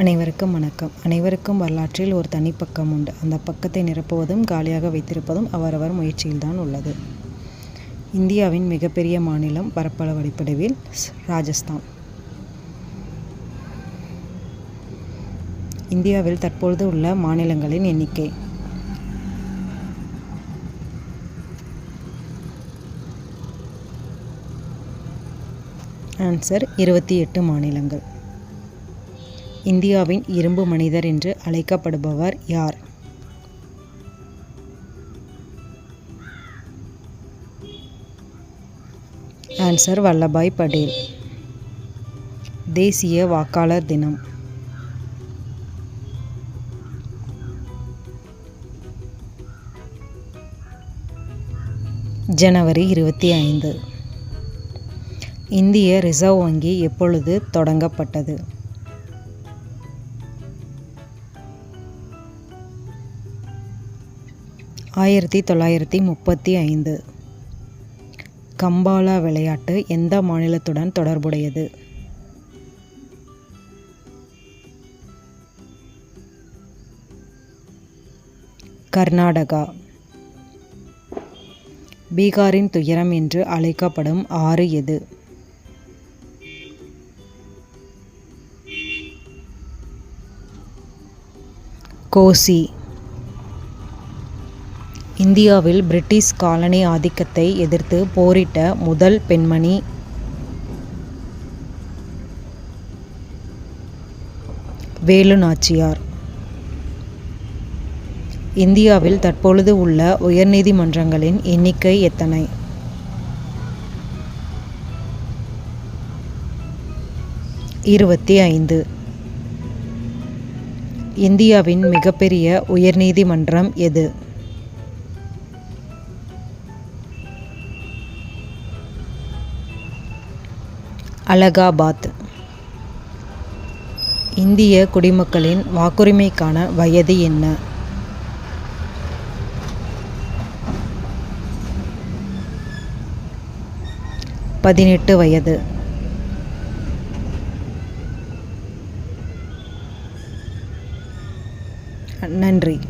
அனைவருக்கும் வணக்கம். அனைவருக்கும் வரலாற்றில் ஒரு தனிப்பக்கம் உண்டு. அந்த பக்கத்தை நிரப்புவதும் காலியாக வைத்திருப்பதும் அவரவர் முயற்சியில்தான் உள்ளது. இந்தியாவின் மிகப்பெரிய மாநிலம் பரப்பளவு அடிப்படையில் ஸ்- ராஜஸ்தான். இந்தியாவில் தற்பொழுது உள்ள மாநிலங்களின் எண்ணிக்கை. ஆன்சர் இருபத்தி எட்டு மாநிலங்கள். இந்தியாவின் இரும்பு மனிதர் என்று அழைக்கப்படுபவர் யார்? ஆன்சர் வல்லபாய் படேல். தேசிய வாக்காளர் தினம். ஜனவரி இருபத்தி ஐந்து. இந்திய ரிசர்வ் வங்கி எப்பொழுது தொடங்கப்பட்டது? ஆயிரத்தி தொள்ளாயிரத்தி முப்பத்தி ஐந்து. கம்பாலா விளையாட்டு எந்த மாநிலத்துடன் தொடர்புடையது? கர்நாடகா. பீகாரின் துயரம் என்று அழைக்கப்படும் ஆறு எது? கோசி. இந்தியாவில் பிரிட்டிஷ் காலனி ஆதிக்கத்தை எதிர்த்து போரிட்ட முதல் பெண்மணி. வேலு நாச்சியார் இந்தியாவில் தற்பொழுது உள்ள உயர்நீதிமன்றங்களின் எண்ணிக்கை எத்தனை? இருபத்தி ஐந்து. இந்தியாவின் மிகப்பெரிய உயர்நீதிமன்றம் எது? அலகாபாத். இந்திய குடிமக்களின் வாக்குரிமைக்கான வயது என்ன? பதினெட்டு வயது. நன்றி.